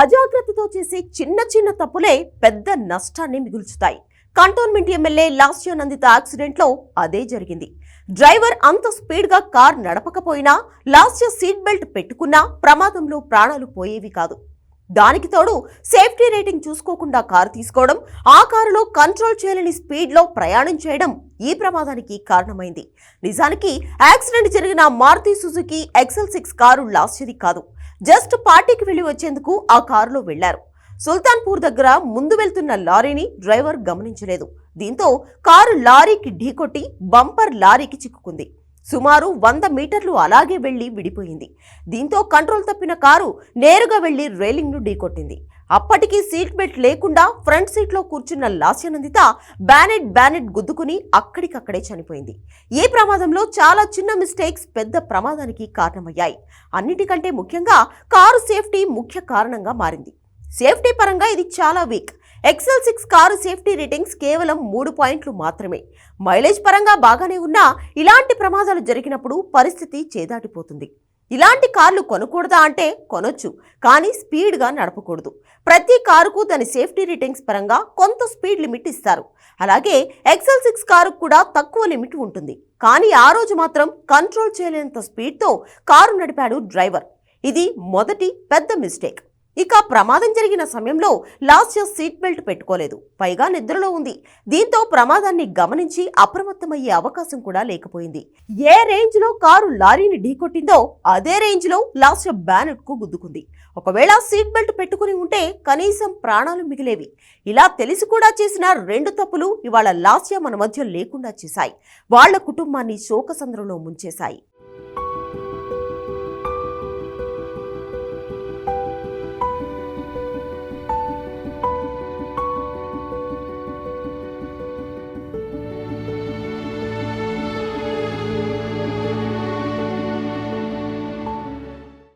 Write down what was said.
అజాగ్రత్తతో చేసే చిన్న చిన్న తప్పులే పెద్ద నష్టాన్ని మిగుల్చుతాయి. కంటోన్మెంట్ ఎమ్మెల్యే లాస్యో నందిత యాక్సిడెంట్లో అదే జరిగింది. డ్రైవర్ అంత స్పీడ్గా కార్ నడపకపోయినా లాస్య సీట్ బెల్ట్ పెట్టుకున్నా ప్రమాదంలో ప్రాణాలు పోయేవి కాదు. దానికి తోడు సేఫ్టీ రేటింగ్ చూసుకోకుండా కారు తీసుకోవడం ఆ కారులో కంట్రోల్ చేయలేని స్పీడ్లో ప్రయాణం చేయడం ఈ ప్రమాదానికి కారణమైంది. నిజానికి యాక్సిడెంట్ జరిగిన Maruti Suzuki Excel six car లాస్యది కాదు. జస్ట్ పార్టీకి వెళ్ళి వచ్చేందుకు ఆ కారులో వెళ్ళారు సుల్తాన్పూర్ దగ్గర ముందు వెళ్తున్న లారీని డ్రైవర్ గమనించలేదు. దీంతో కారు లారీకి ఢీకొట్టి బంపర్ లారీకి చిక్కుకుంది. సుమారు వంద మీటర్లు అలాగే వెళ్ళి విడిపోయింది. దీంతో కంట్రోల్ తప్పిన కారు నేరుగా వెళ్ళి రైలింగ్ను ఢీకొట్టింది. అప్పటికీ సీట్ బెల్ట్ లేకుండా ఫ్రంట్ సీట్లో కూర్చున్న లాస్యనందిత బ్యానెట్ బ్యానెట్ గుద్దుకుని అక్కడికక్కడే చనిపోయింది. ఈ ప్రమాదంలో చాలా చిన్న మిస్టేక్స్ పెద్ద ప్రమాదానికి కారణమయ్యాయి. అన్నిటికంటే ముఖ్యంగా కారు సేఫ్టీ ముఖ్య కారణంగా మారింది. సేఫ్టీ పరంగా ఇది చాలా weak. Excel six car safety ratings కేవలం మూడు పాయింట్లు మాత్రమే. మైలేజ్ పరంగా బాగానే ఉన్నా ఇలాంటి ప్రమాదాలు జరిగినప్పుడు పరిస్థితి చేదాటిపోతుంది. ఇలాంటి కార్లు కొనకూడదా అంటే కొనొచ్చు కానీ స్పీడ్గా నడపకూడదు. ప్రతి కారుకు దాని సేఫ్టీ రేటింగ్స్ పరంగా కొంత స్పీడ్ లిమిట్ ఇస్తారు. అలాగే ఎక్సెల్ సిక్స్ కారుకు కూడా తక్కువ లిమిట్ ఉంటుంది. కానీ ఆ రోజు మాత్రం కంట్రోల్ చేయలేనంత స్పీడ్తో కారు నడిపాడు డ్రైవర్. ఇది మొదటి పెద్ద మిస్టేక్. ఇక ప్రమాదం జరిగిన సమయంలో లాస్య సీట్ బెల్ట్ పెట్టుకోలేదు. పైగా నిద్రలో ఉంది. దీంతో ప్రమాదాన్ని గమనించి అప్రమత్తమయ్యే అవకాశం కూడా లేకపోయింది. ఏ రేంజ్లో కారు లారీని ఢీకొట్టిందో అదే రేంజ్లో లాస్య బ్యానెట్కు గుద్దుకుంది. ఒకవేళ సీట్ బెల్ట్ పెట్టుకుని ఉంటే కనీసం ప్రాణాలు మిగిలేవి. ఇలా తెలిసి కూడా చేసిన రెండు తప్పులు ఇవాళ లాస్య మన మధ్య లేకుండా చేశాయి. వాళ్ళ కుటుంబాన్ని శోకసంద్రంలో ముంచేశాయి.